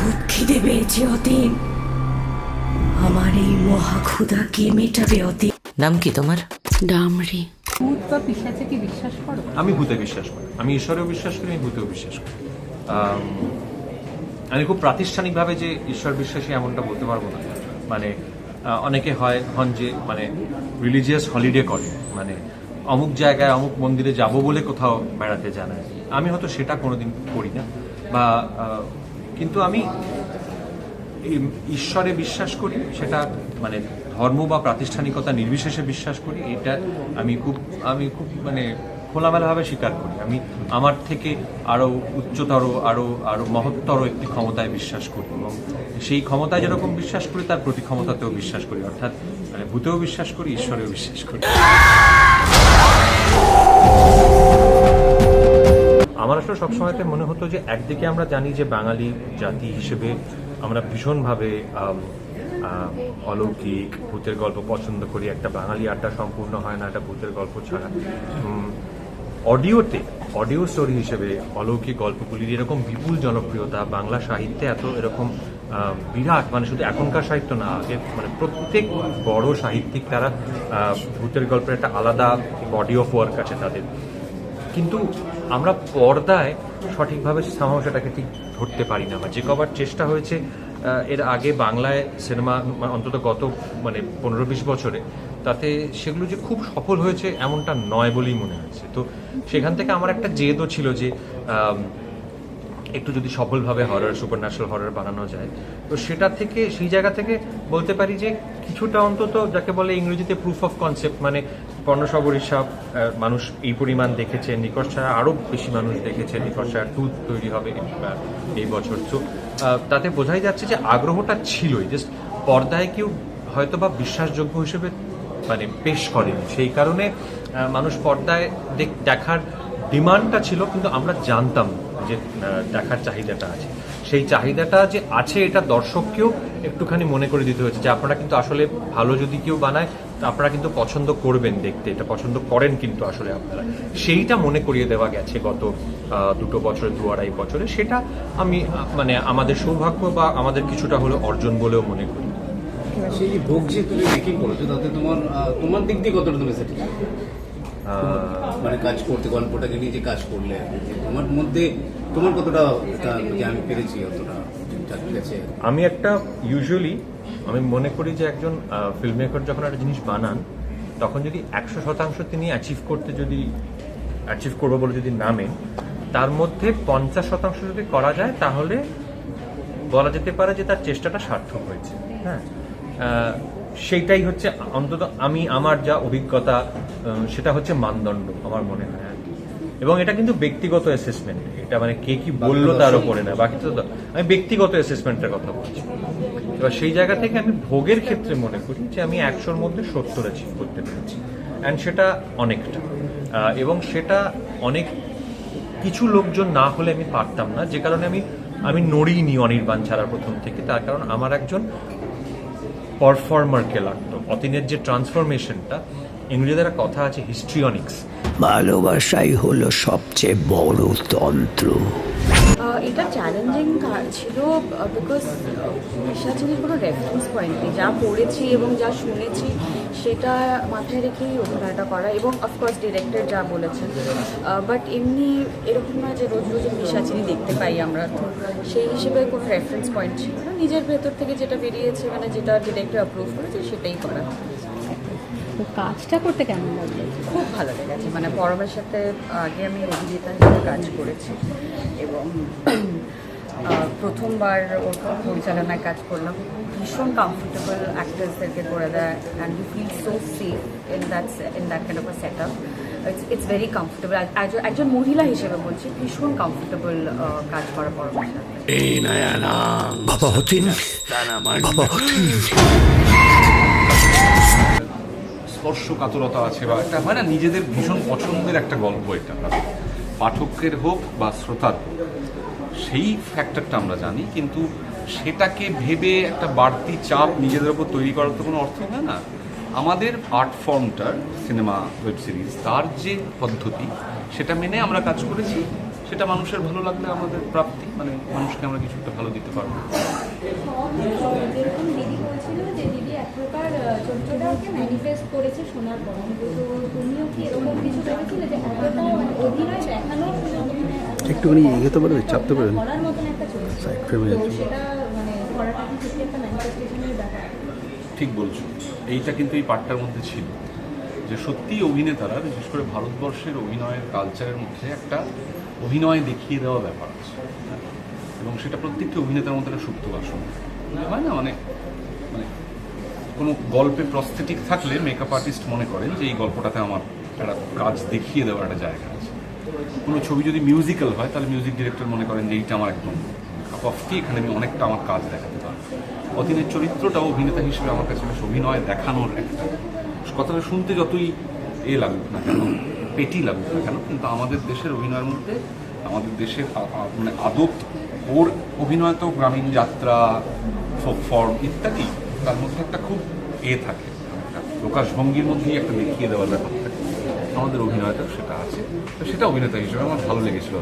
খুব খিদে পেয়েছে অতীন। আমার এই মহা ক্ষুধা কে মেটাবে অতীন। নাম কি তোমার? ডামরি। ভূত বা পিসাচে কি বিশ্বাস করো? আমি ভূতে বিশ্বাস করি। আমি ঈশ্বরেও বিশ্বাস করি আমি ভূতেও বিশ্বাস করি। আমি খুব প্রাতিষ্ঠানিকভাবে যে ঈশ্বর বিশ্বাসী এমনটা বলতে পারব না। মানে অনেকে হয় হন যে মানে রিলিজিয়াস হলিডে করে। মানে অমুক জায়গায় অমুক মন্দিরে যাব বলে কোথাও বেড়াতে জানা আমি হয়তো সেটা কোনোদিন করি না। বা কিন্তু আমি ঈশ্বরে বিশ্বাস করি, সেটা মানে ধর্ম বা প্রাতিষ্ঠানিকতা নির্বিশেষে বিশ্বাস করি, এটা আমি খুব আমি খুব মানে খোলামেলাভাবে স্বীকার করি। আমি আমার থেকে আরও উচ্চতর, আরও আরও মহত্তর একটি ক্ষমতায় বিশ্বাস করি এবং সেই ক্ষমতায় যেরকম বিশ্বাস করি, তার প্রতি ক্ষমতাতেও বিশ্বাস করি। অর্থাৎ মানে ভূতেও বিশ্বাস করি, ঈশ্বরেও বিশ্বাস করি। আসলে সবসময়তে মনে হতো যে একদিকে আমরা জানি যে বাঙালি জাতি হিসেবে আমরা ভীষণভাবে অলৌকিক, ভূতের গল্প পছন্দ করি। একটা বাঙালি আড্ডা সম্পূর্ণ হয় না, একটা ভূতের গল্প ছাড়া। অডিওতে, অডিও স্টোরি হিসেবে অলৌকিক গল্পগুলির এরকম বিপুল জনপ্রিয়তা, বাংলা সাহিত্যে এত এরকম বিরাট মানে শুধু এখনকার সাহিত্য না, আগে মানে প্রত্যেক বড় সাহিত্যিক তারা ভূতের গল্পের একটা আলাদা বডি অফ ওয়ার্ক আছে তাদের। কিন্তু আমরা পর্দায় সঠিকভাবে সামাও ঠিক ধরতে পারি না। বা যে কবার চেষ্টা হয়েছে এর আগে বাংলায় সিনেমা অন্তত গত মানে পনেরো বিশ বছরে, তাতে সেগুলো যে খুব সফল হয়েছে এমনটা নয় বলেই মনে হয়েছে তো সেখান থেকে আমার একটা জেদও ছিল যে একটু যদি সফলভাবে হরর সুপার ন্যাচারাল হরর বানানো যায়, তো সেটা থেকে, সেই জায়গা থেকে বলতে পারি যে কিছুটা অন্তত যাকে বলে ইংরেজিতে প্রুফ অফ কনসেপ্ট মানে পর্ণসবর হিসাব মানুষ এই পরিমাণ দেখেছে, নিকট ছাড়া আরও বেশি মানুষ দেখেছে, নিকট ছাড়া টু তৈরি হবে এই বছর। তো তাতে বোঝাই যাচ্ছে যে আগ্রহটা ছিলই জাস্ট পর্দায় কেউ হয়তো বা বিশ্বাসযোগ্য হিসেবে মানে পেশ করেনি। সেই কারণে মানুষ পর্দায় দেখার ডিমান্ডটা ছিল, কিন্তু আমরা জানতাম যে দেখার চাহিদাটা আছে। সেই চাহিদাটা যে আছে এটা দর্শককেও একটুখানি মনে করে দিতে হয়েছে যে আপনারা কিন্তু আসলে ভালো যদি কেউ বানায় তা আপনারা কিন্তু পছন্দ করবেন দেখতে এটা পছন্দ করেন কিন্তু আসলে আপনারা। সেইটা মনে করিয়ে দেওয়া গেছে গত দুটো বছরে দু আড়াই বছরে। সেটা আমি মানে আমাদের সৌভাগ্য বা আমাদের কিছুটা হলো অর্জন বলেও মনে করি। সেই ভোগ যে তুমি মেকিং করেছ তাতে তোমার তোমার দিক দিয়ে কতটা তুমি সেটি মানে কাজ করতে, গল্পটাকে নিয়ে যে কাজ করলে, তোমার মধ্যে, তোমার কতটা যে আমি পেরেছি অতটা? আমি একটা ইউজুয়ালি আমি মনে করি যে একজন ফিল্ম মেকার যখন একটা জিনিস বানান, তখন যদি একশো শতাংশ তিনি অ্যাচিভ করতে যদি অ্যাচিভ করব বলে যদি নামেন, তার মধ্যে পঞ্চাশ শতাংশ যদি করা যায়, তাহলে বলা যেতে পারে যে তার চেষ্টাটা সার্থক হয়েছে। হ্যাঁ? সেইটাই হচ্ছে অন্তত আমি আমার যা অভিজ্ঞতা সেটা হচ্ছে মানদণ্ড আমার মনে হয় আর কি। এবং এটা কিন্তু ব্যক্তিগত অ্যাসেসমেন্ট এটা মানে কে কি বলল তার উপরে না বাকি তো আমি ব্যক্তিগত অ্যাসেসমেন্টের কথা বলছি। এবার সেই জায়গা থেকে আমি ভোগের ক্ষেত্রে মনে করি যে আমি একশোর মধ্যে সত্তর অ্যাচিভ করতে পেরেছি। অ্যান্ড সেটা অনেকটা। এবং সেটা অনেক কিছু লোকজন না হলে আমি পারতাম না। যে কারণে আমি আমি নড়িনি অনির্বাণ ছাড়া প্রথম থেকে। তার কারণ আমার একজন পারফর্মারকে লাগতো। অতীনের যে ট্রান্সফরমেশনটা ইংরেজিতে একটা কথা আছে হিস্ট্রিয়নিক্স ভালোবাসাই হলো সবচেয়ে বড় তন্ত্র। এটা চ্যালেঞ্জিং ছিল বিকজ বিশ্বাসের কোনো রেফারেন্স পয়েন্ট নেই। যা পড়েছি এবং যা শুনেছি সেটা মাথায় রেখেই অভিনয়টা করা এবং অফকোর্স ডিরেক্টর যা বলেছেন। বাট এমনি এরকম না যে রোজ রোজ পিসাচিনি দেখতে পাই আমরা। তো সেই হিসেবে কোনো রেফারেন্স পয়েন্ট ছিল না। নিজের ভেতর থেকে যেটা বেরিয়েছে মানে যেটা ডিরেক্টর অ্যাপ্রুভ করেছে সেটাই করা। তো কাজটা করতে কেমন লাগল? খুব ভালো লেগেছে। মানে পরমের সাথে আগে আমি অভিনেতা হিসেবে কাজ করেছি। এবং প্রথমবার ওর পরিচালনায় কাজ করলাম। ভীষণ কমফোর্টেবল অ্যাক্টার্সদেরকে করে দেয় and you feel so safe in that in that kind of a set up it's it's very comfortable একজন মহিলা হিসেবে বলছি ভীষণ কমফোর্টেবল কাজ করা বাবা হতেন। বাবা হতেন। স্পর্শকাতরতা আছে বা একটা হয় না নিজেদের ভীষণ পছন্দের একটা গল্প এটা। পাঠকের হোক বা শ্রোতার হোক। সেই ফ্যাক্টরটা আমরা জানি, কিন্তু সেটাকে ভেবে একটা বাড়তি চাপ নিজেদের ওপর তৈরি করার তো কোনো অর্থ হয় না। আমাদের আর্ট ফর্মটার সিনেমা ওয়েব সিরিজ তার যে পদ্ধতি, সেটা মেনে আমরা কাজ করেছি, সেটা মানুষের ভালো লাগলে আমাদের প্রাপ্তি মানে মানুষকে আমরা কিছু একটা ভালো দিতে পারব। করেছে শোনার পর তুমিও কি এরকম কিছু ভেবেছিলে যে অভিনয় দেখানো একটুখানি এগোতে পারবে চাপতে পারবেন মানে ঠিক বলছো। এইটা কিন্তু এই পাঠটার মধ্যে ছিল। যে সত্যি অভিনেতারা, বিশেষ করে ভারতবর্ষের অভিনয়ের কালচারের মধ্যে একটা অভিনয় দেখিয়ে দেওয়া ব্যাপার আছে। এবং সেটা প্রত্যেকটি অভিনেতার মধ্যে একটা সুপ্ত বাসন হয় না মানে মানে কোনো গল্পে প্রস্থেটিক থাকলে মেকআপ আর্টিস্ট মনে করেন যে এই গল্পটাতে আমার একটা কাজ দেখিয়ে দেওয়ার একটা জায়গা আছে। কোনো ছবি যদি মিউজিক্যাল হয়, তাহলে মিউজিক ডিরেক্টর মনে করেন যে এইটা আমার একদম কাপ এখানে আমি অনেকটা আমার কাজ দেখাতে পারব। অতীনের চরিত্রটাও অভিনেতা হিসেবে আমার কাছে বেশ অভিনয় দেখানোর একটা কথাটা শুনতে যতই এ লাগুক না কেন, পেটি লাগুক না কেন, কিন্তু আমাদের দেশের অভিনয়ের মধ্যে, আমাদের দেশের মানে আদব ওর অভিনয় তো গ্রামীণ যাত্রা, ফোক ফর্ম ইত্যাদি, তার মধ্যে একটা খুব এ থাকে। প্রকাশভঙ্গির মধ্যেই একটা দেখিয়ে দেওয়ার ব্যাপার। আমাদের অভিনয়টা সেটা আছে। তো সেটা অভিনেতা হিসেবে আমার ভালো লেগেছিল।